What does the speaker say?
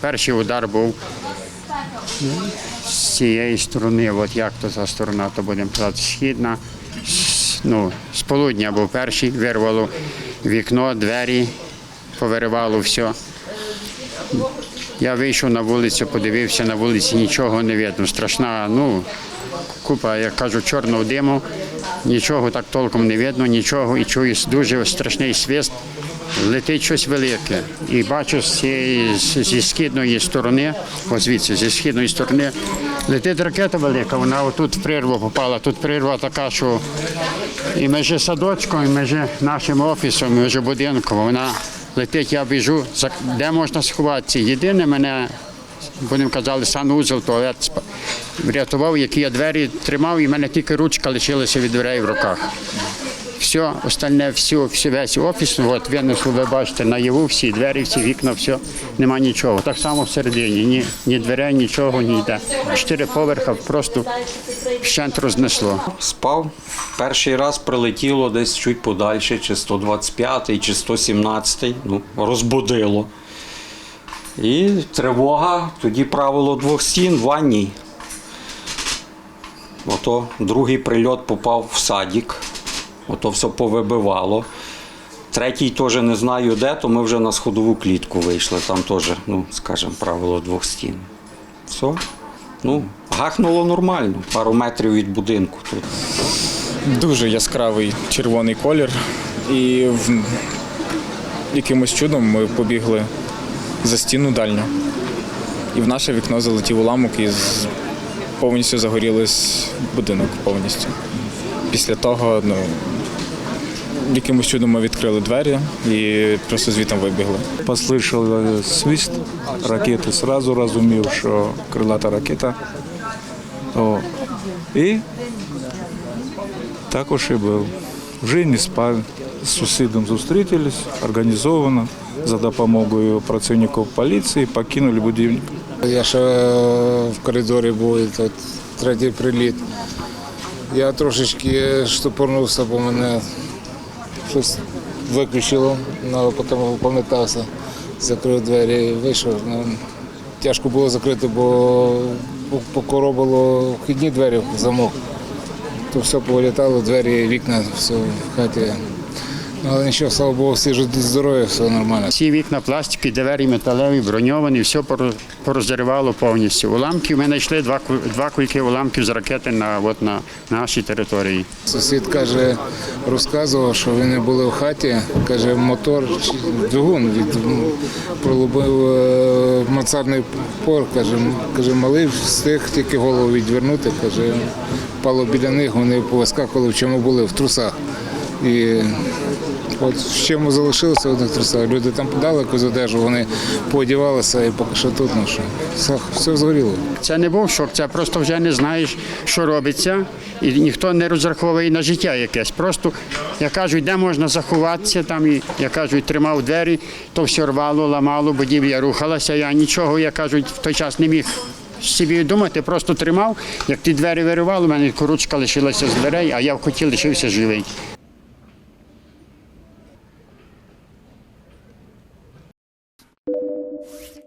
Перший удар був з цієї сторони, от як то за сторона, то будемо казати, східна. Ну, з полудня був перший, вирвало вікно, двері, повиривало все. Я вийшов на вулицю, подивився на вулиці, нічого не видно. Страшна, ну, купа, як кажу, чорного диму, нічого так толком не видно, нічого, і чую дуже страшний свист. Летить щось велике. І бачу з цієї зі східної сторони, ось звідси, зі східної сторони, летить ракета велика, вона отут в прірву попала. Тут прірва така, що і між садочком, і між нашим офісом, і між будинком. Вона летить, я біжу, де можна сховатися. Єдине мене будемо казати, санузел, туалет врятував, які я двері тримав, і в мене тільки ручка лишилася від дверей в руках. Все, остальне, все, все, весь офіс, от винесли, ви бачите, наяву, всі двері, всі вікна, все, нема нічого. Так само всередині, ні, ні дверей, нічого, ні йде. Чотири поверха просто вщент рознесло. Спав. Перший раз прилетіло десь чуть подальше, чи 125-й, чи 117-й. Ну, розбудило. І тривога, тоді правило двох стін в ванній. Ото другий прильот попав в садік. Ото все повибивало. Третій теж не знаю де, то ми вже на сходову клітку вийшли. Там теж, ну, скажімо, правило двох стін. Все. Ну, гахнуло нормально, пару метрів від будинку тут. дуже яскравий червоний колір. І в... якимось чудом ми побігли за стіну дальню. І в наше вікно залетів уламок і повністю загорілись будинок повністю. Після того, ну, якимось чудом ми відкрили двері і просто звітом вибігли. Послышал е, свист ракети, сразу розумів, що крилата ракета. О. І також і був. Вже не спав. З сусідом зустрілись організовано за допомогою працівників поліції покинули будівник. Я ще в коридорі був тут третій приліт. Я трошечки штопорнувся, бо мене щось виключило, але потім пам'ятався, закрив двері вийшов. Ну, тяжко було закрити, бо покоробило вхідні двері замок. То все повилітало, двері, вікна, все в хаті. Ну, Але нічого, слава Богу, всі живі здорові, все нормально. Всі вікна пластики, двері металеві, броньовані, все порозривало повністю. Уламків ми знайшли два, два кульки уламків з ракети на, от, на нашій території. Сусід каже, розказував, що вони були в хаті. Каже, мотор двигун від м, пролубив е, мансардний пор. Каже, каже, малий встиг тільки голову відвернути. Каже, впало біля них, вони повискакували, в чому були, в трусах. І от в чому залишилося одних трусах. Люди там подали якусь одежу, вони поодівалися і поки що тут, ну що, все, все згоріло. Це не був шок, це просто вже не знаєш, що робиться, і ніхто не розраховує на життя якесь. Просто, як кажуть, де можна заховатися, там і як кажуть, тримав двері, то все рвало, ламало, будівля рухалася. Я нічого, як кажуть, в той час не міг. Собі думати, просто тримав, як ті двері виривало, у мене ручка лишилася з дверей, а я в коті лишився живий. Oh,